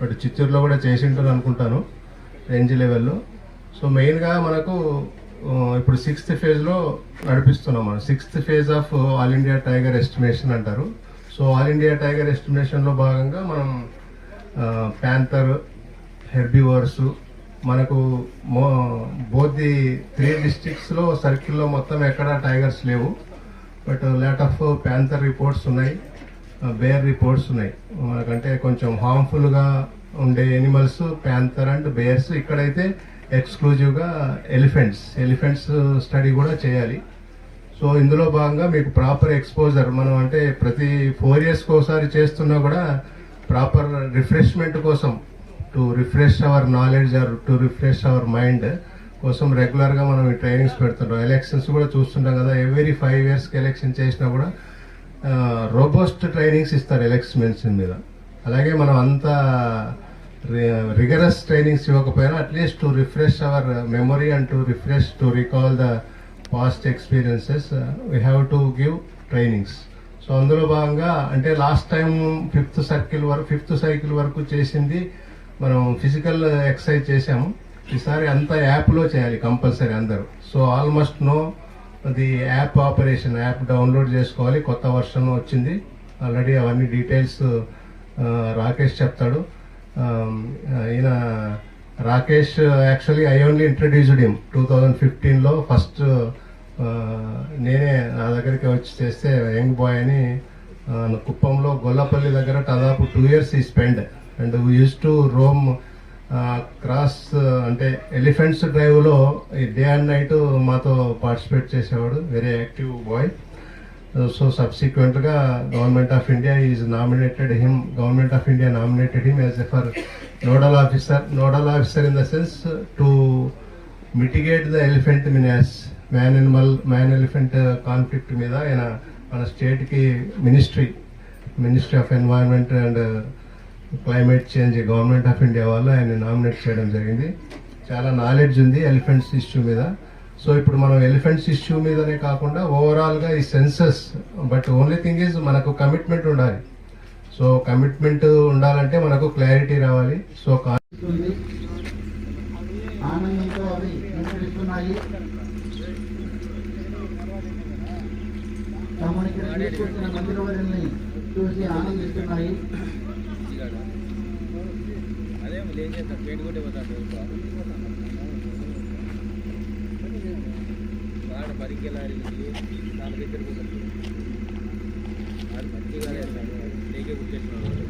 But చిత్తూరులో కూడా చేసి అనుకుంటాను రేంజ్ లెవెల్లో. సో మెయిన్గా మనకు ఇప్పుడు సిక్స్త్ ఫేజ్లో నడిపిస్తున్నాం మనం. Sixth phase of all India tiger estimation అంటారు. సో ఆల్ ఇండియా టైగర్ ఎస్టిమేషన్లో భాగంగా మనం ప్యాంతర్ హెర్బివర్స్ మనకు మో బోత్ ది త్రీ డిస్టిక్స్లో సర్కిల్లో మొత్తం ఎక్కడ టైగర్స్ లేవు. But lot of panther reports ఉన్నాయి బేర్ రిపోర్ట్స్ ఉన్నాయి. మనకంటే కొంచెం హార్మ్ఫుల్గా ఉండే ఎనిమల్స్ ప్యాంతర్ అండ్ బేర్స్ ఇక్కడైతే ఎక్స్క్లూజివ్గా ఎలిఫెంట్స్ ఎలిఫెంట్స్ స్టడీ కూడా చేయాలి. సో ఇందులో భాగంగా మీకు ప్రాపర్ ఎక్స్పోజర్ మనం అంటే ప్రతి ఫోర్ ఇయర్స్కి ఒకసారి చేస్తున్నా కూడా ప్రాపర్ రిఫ్రెష్మెంట్ కోసం to refresh our knowledge or to refresh our mind కోసం రెగ్యులర్గా మనం ఈ ట్రైనింగ్స్ పెడుతుంటాం. ఎలక్షన్స్ కూడా చూస్తుంటాం కదా ఎవ్రీ ఫైవ్ ఇయర్స్కి ఎలక్షన్ చేసినా కూడా రోబోస్ట్ ట్రైనింగ్స్ ఇస్తారు ఎలక్షన్స్ మీద. అలాగే మనం అంతా రిగరస్ ట్రైనింగ్స్ ఇవ్వకపోయినా at least to refresh our memory and to refresh to recall the past experiences we have to give trainings so అందులో భాగంగా అంటే లాస్ట్ టైం ఫిఫ్త్ సర్కిల్ వరకు ఫిఫ్త్ సైకిల్ వరకు చేసింది మనం ఫిజికల్ ఎక్సర్సైజ్ చేసాము ఈసారి అంతా యాప్లో చేయాలి కంపల్సరీ అందరూ. So almost no the app operation app download చేసుకోవాలి. కొత్త వర్షన్ వచ్చింది. ఆల్రెడీ అవన్నీ డీటెయిల్స్ రాకేష్ చెప్తాడు. ఈయన Rakesh actually I only introduced him. Two thousand ఫిఫ్టీన్లో ఫస్ట్ నేనే నా దగ్గరికి వచ్చి చేస్తే యంగ్ బాయ్ అని కుప్పంలో గొల్లపల్లి దగ్గర దాదాపు టూ ఇయర్స్ ఈ spend. And use to roam cross అంటే ఎలిఫెంట్స్ డ్రైవ్లో డే అండ్ నైట్ మాతో పార్టిసిపేట్ చేసేవాడు very active boy. So సబ్సిక్వెంట్గా government of India is nominated him government of India nominated him as a for nodal officer nodal officer in the sense to mitigate the elephant menace man animal man elephant conflict మీద ఆయన మన స్టేట్కి ministry ministry of environment and climate change government of India వల్ల ఆయన nominate చేయడం జరిగింది. చాలా knowledge ఉంది ఎలిఫెంట్స్ ఇష్యూ మీద. సో ఇప్పుడు మనం ఎలిఫెంట్స్ ఇష్యూ మీదనే కాకుండా ఓవరాల్గా ఈ census but only thing is మనకు కమిట్మెంట్ ఉండాలి. సో కమిట్మెంట్ ఉండాలంటే మనకు క్లారిటీ రావాలి. సో ఆనందంతో అవి చూసి ఆనందిస్తున్నాయి. అదే ఏం చేస్తాం పేట కొట్టే పోతాడు వాడు పరికెళ్ళాలి దాని దగ్గర పోతాడు వాడు మంచిగా లేకే కూర్చేస్తున్నాడు